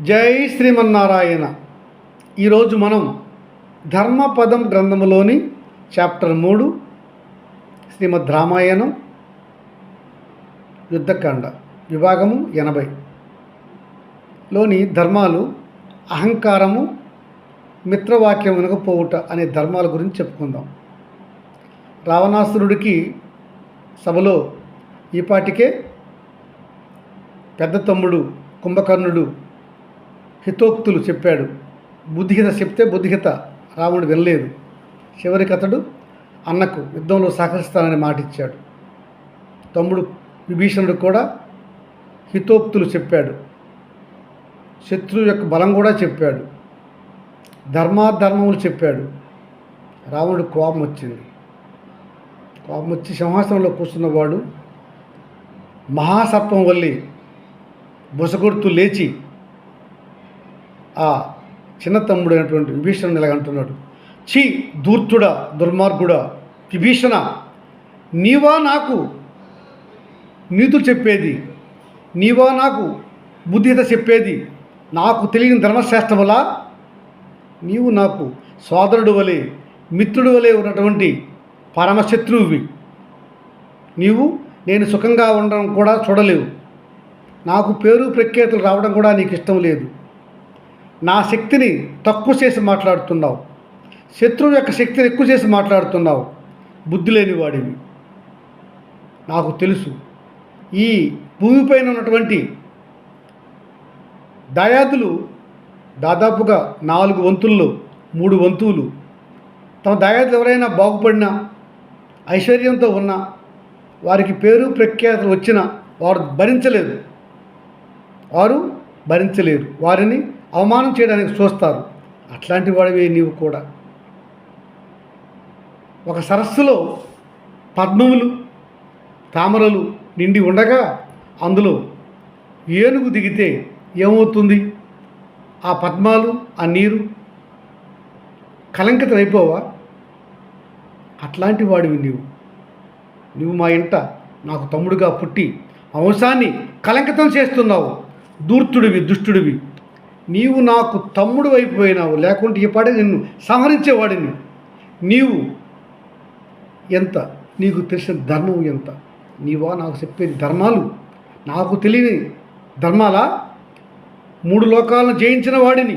జై శ్రీమన్నారాయణ. ఈరోజు మనం ధర్మపదం గ్రంథములోని చాప్టర్ మూడు శ్రీమద్ రామాయణం యుద్ధకాండ విభాగము ఎనభై. లోని ధర్మాలు అహంకారము మిత్రవాక్యం వినకపోవుట అనే ధర్మాల గురించి చెప్పుకుందాం. రావణాసురుడికి సభలో ఈపాటికే పెద్ద తమ్ముడు కుంభకర్ణుడు హితోక్తులు చెప్పాడు. బుద్ధిహిత చెప్తే బుద్ధిహిత రాముడు వినలేదు. చివరికి అతడు అన్నకు యుద్ధంలో సహకరిస్తానని మాటిచ్చాడు. తమ్ముడు విభీషణుడు కూడా హితోక్తులు చెప్పాడు. శత్రువు యొక్క బలం కూడా చెప్పాడు. ధర్మాధర్మములు చెప్పాడు. రావణుడు కోపం వచ్చింది. కోపం వచ్చి సింహాసనంలో కూర్చున్నవాడు మహాసత్వం వల్లి బుసగొడుతూ లేచి ఆ చిన్న తమ్ముడు అయినటువంటి విభీషణుడు ఇలాగంటున్నాడు ఛీ దూర్తుడా దుర్మార్గుడా విభీషణ నీవా నాకు నీతులు చెప్పేది నీవా నాకు బుద్ధిత చెప్పేది నాకు తెలియని ధర్మశాస్త్రములా నీవు నాకు సోదరుడు వలె మిత్రుడు వలె ఉన్నటువంటి పరమశత్రువువి. నీవు నేను సుఖంగా ఉండడం కూడా చూడలేవు. నాకు పేరు ప్రఖ్యాతులు రావడం కూడా నీకు ఇష్టం లేదు. నా శక్తిని తక్కువ చేసి మాట్లాడుతున్నావు. శత్రువు యొక్క శక్తిని ఎక్కువ చేసి మాట్లాడుతున్నావు. బుద్ధి లేని వాడివి నాకు తెలుసు. ఈ భూమిపైన ఉన్నటువంటి దాయాదులు దాదాపుగా నాలుగు వంతుల్లో మూడు వంతువులు. తమ దాయాదులు ఎవరైనా బాగుపడినా ఐశ్వర్యంతో ఉన్నా వారికి పేరు ప్రఖ్యాతులు వచ్చినా వారు భరించలేదు. వారు భరించలేరు. వారిని అవమానం చేయడానికి చూస్తారు. అట్లాంటి వాడివే నీవు కూడా. ఒక సరస్సులో పద్మములు తామరలు నిండి ఉండగా అందులో ఏనుగు దిగితే ఏమవుతుంది? ఆ పద్మాలు ఆ నీరు కలంకితం అయిపోవా? అట్లాంటి వాడివి నీవు. నువ్వు మా ఇంట నాకు తమ్ముడుగా పుట్టి వంశాన్ని కలంకితం చేస్తున్నావు. దూర్తుడివి దుష్టుడివి. నీవు నాకు తమ్ముడు అయిపోయినావు లేకుంటే ఈ పాట నిన్ను సంహరించేవాడిని నీవు ఎంత? నీకు తెలిసిన ధర్మం ఎంత? నీవా? నాకు చెప్పే ధర్మాలు? నాకు తెలియని ధర్మాలా? మూడు లోకాలను జయించిన వాడిని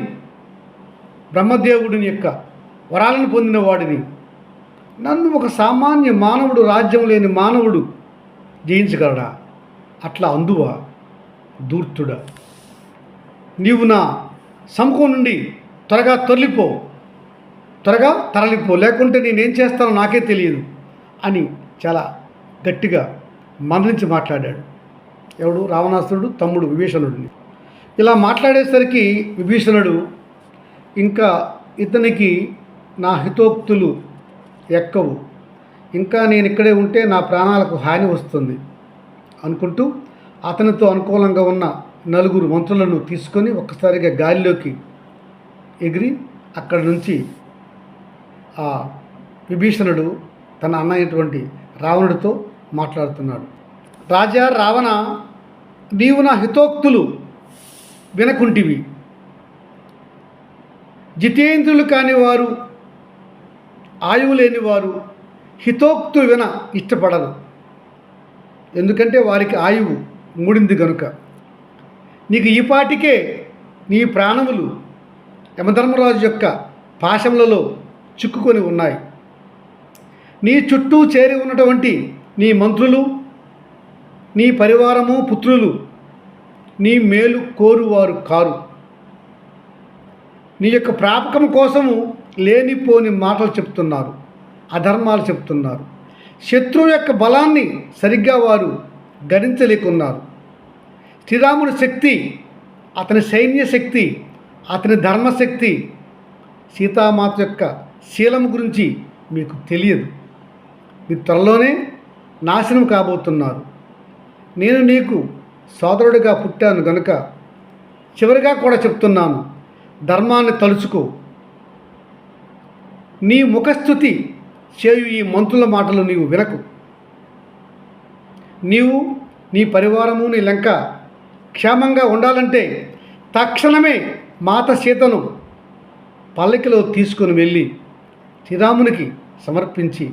బ్రహ్మదేవుడిని యొక్క వరాలను పొందిన వాడిని. నన్ను ఒక సామాన్య మానవుడు రాజ్యం లేని మానవుడు జయించగలడా? అట్లా అందువా? దూర్తుడా నీవు నా సముఖం నుండి త్వరగా తొలిపో త్వరగా తరలిపో. లేకుంటే నేనేం చేస్తానో నాకే తెలియదు అని చాలా గట్టిగా మందలించి మాట్లాడాడు. ఎవడు? రావణాసురుడు తమ్ముడు విభీషణుడిని. ఇలా మాట్లాడేసరికి విభీషణుడు ఇంకా ఇతనికి నా హితోక్తులు ఎక్కవు. ఇంకా నేను ఇక్కడే ఉంటే నా ప్రాణాలకు హాని వస్తుంది అనుకుంటూ అతనితో అనుకూలంగా ఉన్న నలుగురు మంత్రులను తీసుకొని ఒక్కసారిగా గాలిలోకి ఎగిరి అక్కడి నుంచి ఆ విభీషణుడు తన అన్న అయినటువంటి రావణుడితో మాట్లాడుతున్నాడు. రాజా రావణ నీవు నా హితోక్తులు వినకుంటివి. జితేంద్రులు కానివారు ఆయువు లేని వారు హితోక్తులు విన ఇష్టపడరు. ఎందుకంటే వారికి ఆయువు మూడింది కనుక నీకు ఈ పాటికే నీ ప్రాణములు యమధర్మరాజు యొక్క పాశములలో చిక్కుకొని ఉన్నాయి. నీ చుట్టూ చేరి ఉన్నటువంటి నీ మంత్రులు నీ పరివారము పుత్రులు నీ మేలు కోరువారు కారు. నీ యొక్క ప్రాపకం కోసము లేనిపోని మాటలు చెప్తున్నారు అధర్మాలు చెప్తున్నారు. శత్రువు యొక్క బలాన్ని సరిగ్గా వారు గణించలేకున్నారు. శ్రీరాముని శక్తి అతని సైన్య శక్తి అతని ధర్మశక్తి సీతామాత యొక్క శీలం గురించి మీకు తెలియదు. మీరు త్వరలోనే నాశనం కాబోతున్నారు. నేను నీకు సోదరుడిగా పుట్టాను గనుక చివరిగా కూడా చెప్తున్నాను ధర్మాన్ని తలుచుకో. నీ ముఖస్థుతి చేయు ఈ మంత్రుల మాటలు నీవు వినకు. నీవు నీ పరివారము నీ లంక క్షేమంగా ఉండాలంటే తక్షణమే మాత సీతను పల్లకిలో తీసుకొని వెళ్ళి శ్రీరామునికి సమర్పించి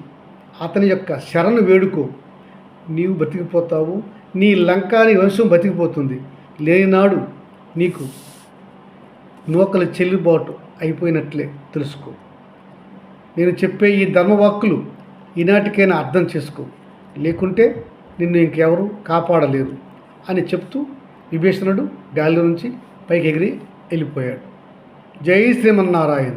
అతని యొక్క శరణు వేడుకో. నీవు బతికిపోతావు నీ లంకాని వంశం బతికిపోతుంది. లేనినాడు నీకు నూకల చెల్లుబాటు అయిపోయినట్లే తెలుసుకో. నేను చెప్పే ఈ ధర్మవాక్కులు ఈనాటికైనా అర్థం చేసుకో. లేకుంటే నిన్ను ఇంకెవరు కాపాడలేరు అని చెప్తూ విభీషణుడు గాలి నుంచి పైకి ఎగిరి వెళ్ళిపోయాడు. జై శ్రీమన్నారాయణ.